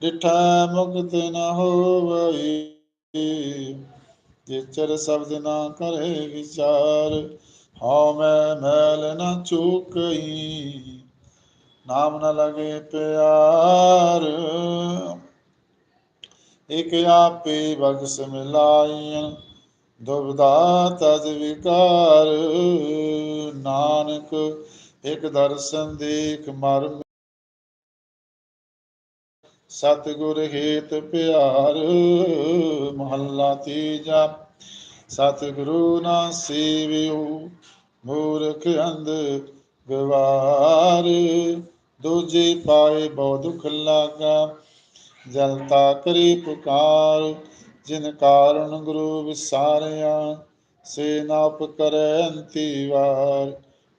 ਡਿਠਾ ਮੁਕਤ ਨ ਹੋਵਈ। ਜਿਚਰ ਸ਼ਬਦ ਨਾ ਕਰੇ ਵਿਚਾਰ। ਹਉ ਮੈਂ ਮੈਲ ਨਾ ਚੂਕਈ। ਨਾਮ ਨ ਲਗੇ ਪਿਆਰ। ਇਕ ਆਪੇ ਬਖਸ ਮਿਲਾਈਆਂ ਦੁਬਦਾ ਤਜ ਵਿਕਾਰ। ਨਾਨਕ ਇਕ ਦਰਸ਼ਨ ਦੇਖ ਮਰਮ ਸਤਿਗੁਰ ਹੇਤ ਪਿਆਰ, ਮਹੱਲਾ ਤੀਜਾ। ਸਤਿਗੁਰੂ ਨਾ ਸੇਵਿਓ, ਮੂਰਖ ਅੰਧ ਗਵਾਰ। ਦੂਜੇ ਪਾਏ ਬਹੁ ਦੁਖ ਲਾਗਾ ਜਲਤਾ ਕਰੀ ਪੁਕਾਰ। ਜਿਨ ਕਾਰਨ ਗੁਰੂ ਵਿਸਾਰਿਆ, ਸੇ ਨਾਪ ਕਰੈ ਅੰਤੀ ਵਾਰ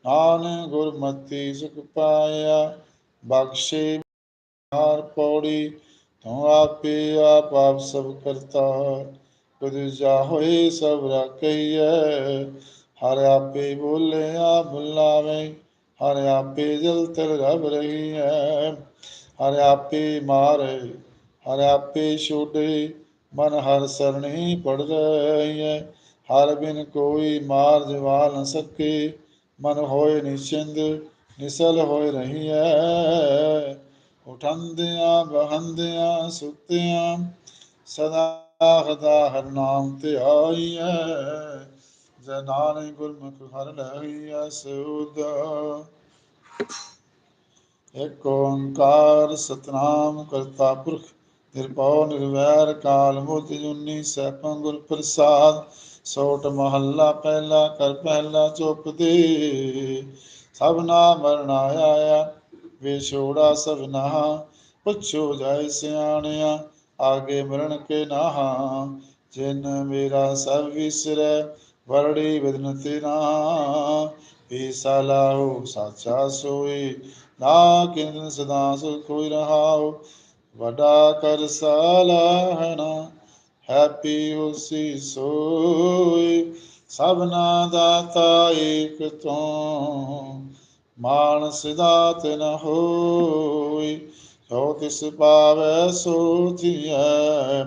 ਨਾਨ ਗੁਰਮਤੀ ਸੁਖ ਪਾਇਆ, ਬਖਸ਼ੇ ਹਾਰ ਪੌੜੀ ਤੂੰ ਆਪੇ ਆਪ ਆਪ ਸਭ ਕਰਤਾ। ਤੁਧ ਜਾ ਹੋਏ ਸਭ ਰਾਖਈਐ। ਹਰ ਆਪੇ ਬੋਲਿਆ, ਬੁਲਾਵੇ। ਹਰ ਆਪੇ ਜਲ ਤਰ ਰਬ ਰਹੀ ਹੈ ਹਰ ਆਪੇ ਮਾਰੇ, ਹਰ ਆਪੇ ਛੋਡੇ। ਮਨ ਹਰ ਸਰਣੀ ਪੜ ਰਹੀ ਹੈ ਹਰ ਬਿਨ ਕੋਈ ਮਾਰ ਜਵਾ ਨ ਸਕੇ। ਮਨ ਹੋਏ ਨਿਸ਼ਿੰਦ, ਨਿਸਲ ਹੋਏ ਰਹੀ ਹੈ ਉਠੰਦਿਆਂ ਬਹੰਦਿਆਂ ਸੁੱਤਿਆਂ, ਸਦਾ ਹਦਾ ਹਰ ਨਾਮ ਤੇ ਆਈਐ। ਜੈ ਗੁਰਮੁਖ ਹਰ ਲਹੀਐ ਸੂਦ। ਇਕ ਓੰਕਾਰ ਸਤਨਾਮ ਕਰਤਾ ਪੁਰਖ, ਨਿਰਭਉ, ਨਿਰਵੈਰ, ਕਾਲ ਮੂਰਤ ਜੁਨੀ ਸੈਭੰ ਗੁਰ ਪ੍ਰਸਾਦ। ਸੋਟ ਮਹੱਲਾ ਪਹਿਲਾ, ਕਰ ਪਹਿਲਾ ਚੁੱਪ ਦੇ। ਸਭਨਾ ਮਰਣਾ ਆਇਆ ਵਿਛੋੜਾ ਸਭਨਾ ਪੁੱਛੋ ਜਾਇ ਸਿਆਣਿਆ, ਆਗੇ ਮਰਨ ਕੇ ਨਾਹਾ। ਜਿਨ ਮੇਰਾ ਸਭ ਵਿਸਰੈ, ਵਰੜੀ ਬਦਨ ਤੇਰਾ ਏ ਸਲਾਹੋ ਸਾਚਾ ਸੋਈ ਨਾ ਕਿਨ ਸਦਾ ਸੁ ਕੋਈ ਰਹਾਉ ਵਡਾ ਕਰ ਸਲਾਹਣਾ ਹੈਪੀ ਉਸੀ ਸੋਈ ਸਭਨਾ ਦਾਤਾ ਏਕ ਤੋਂ ਮਾਨਸ ਦਾਤ ਨ ਹੋਈ, ਸੋ ਤਿਸ ਪਾਵੈ ਸੋ ਥੀਐ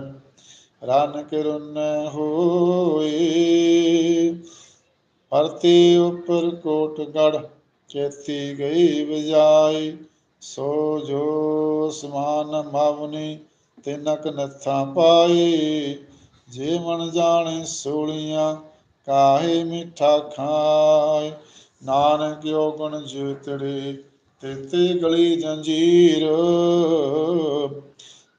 ਰਨ ਕਰੁਨ ਹੋਈ। ਪਰਤੀ ਉਪਰ ਕੋਟ ਗੜ ਚੇਤੀ ਗਈ ਬਜਾਈ, ਸੋ ਜੋ ਸਮਾਨ ਮਾਵਨੀ, ਤਿਨਕ ਨਥਾਂ ਪਾਈ। ਜੇ ਮਨ ਜਾਣੇ ਸੋਲੀਆਂ, ਕਾਹੇ ਮਿੱਠਾ ਖਾਏ। ਨਾਨਕ ਯੋ ਗੁਣ ਜੀਤੜੇ ਤੇਤੇ ਗਲੀ ਜੰਜੀਰ।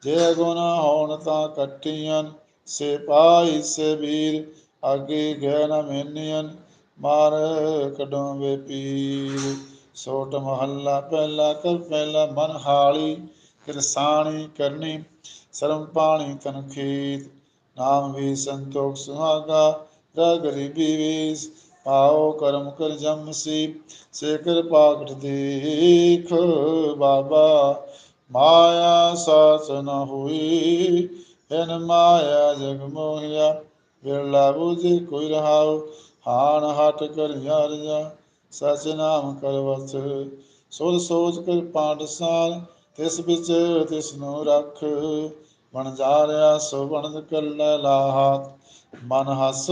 ਜੇ ਗੁਣ ਹੋਣ ਤਾਂ ਕੱਟੀਆਂ ਸੇ ਪਾਈ ਸੇ ਵੀਰ, ਅੱਗੇ ਗਏ ਨ ਮੈਨੀਆਂ ਮਾਰ ਕਢੋਂ ਵੇ ਪੀਰ। ਸੋਟ ਮਹੱਲਾ ਪਹਿਲਾ ਕਰ ਪਹਿਲਾ ਮਨ ਹਾਲੀ ਕਿਰਸਾਣੀ ਕਰਨੀ, ਸਰਮ ਪਾਣੀ ਤਨ ਨਾਮ ਵੀ ਸੰਤੋਖ ਸੁਹਾਗਾ ਰ ਗਰੀਬੀ ਵੇਸ। ਪਾਓ ਕਰਮ ਕਰ ਜਮਸੀ ਸੇ ਕਿਰਪਾ ਕਟ ਦੇਖ ਬਾਬਾ। ਮਾਇਆ ਸਾਚ ਨ ਹੋਈ ਹਨ ਮਾਇਆ ਜਗ ਮੋਹਿਆ। ਵਿਰਲਾ ਬੁਝੇ ਕੋਈ ਰਹਾਉ, ਹਾਨ ਹਟ ਕਰ ਯਾਰਿਆ ਸਚ ਨਾਮ ਕਰ ਵਸ ਸੋਚ ਸੋਚ ਕਰ ਪਾਂਡਸਾਲ ਤਿਸ ਵਿੱਚ ਤਿਸ ਨੂੰ ਰੱਖ। ਬਣ ਜਾ ਰਿਆ ਸੋ ਬਣਦ ਕਰ ਲਾਹਾਤ, ਮਨ ਹਸ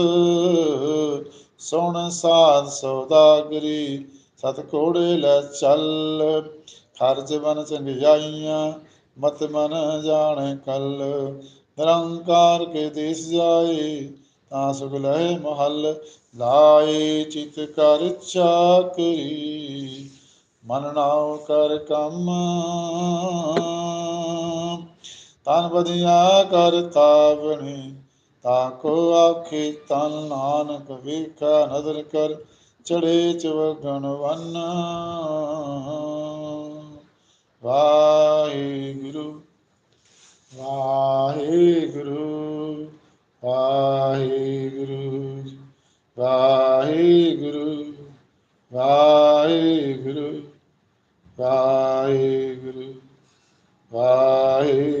ਸੁਣ ਸਾਧ ਸੌਦਾਗਰੀ ਸਤ ਕੋੜੇ ਲੈ ਚੱਲ ਖਰਜ ਬਨ ਚੰਗਿਆਈਆਂ ਮਤ ਮਨ ਜਾਣੇ ਕਲ। ਨਿਰੰਕਾਰ ਕੇ ਦੇਸ ਜਾਏ, ਤਾਂ ਸੁਖ ਲਹਿ ਮਹਲ, ਲਾਏ ਚਿਤ ਕਰ ਚਾਕਰੀ। ਮਨ ਨਾਉ ਕਰ ਕੰਮ ਤਨ ਬਧਿਆ ਕਰ ਤਾਵਣੀ ਤਾਕੋ ਆਖੇ ਤਨ ਨਾਨਕ ਵੇਖਾ ਨਦਰ ਕਰ, ਚੜੇ ਚਵਗਣ ਵਨ। ਵਾਹਿਗੁਰੂ ਵਾਹਿਗੁਰੂ ਵਾਹਿਗੁਰੂ ਵਾਹਿਗੁਰੂ ਵਾਹਿਗੁਰੂ ਵਾਹਿਗੁਰੂ ਵਾਹਿਗੁਰੂ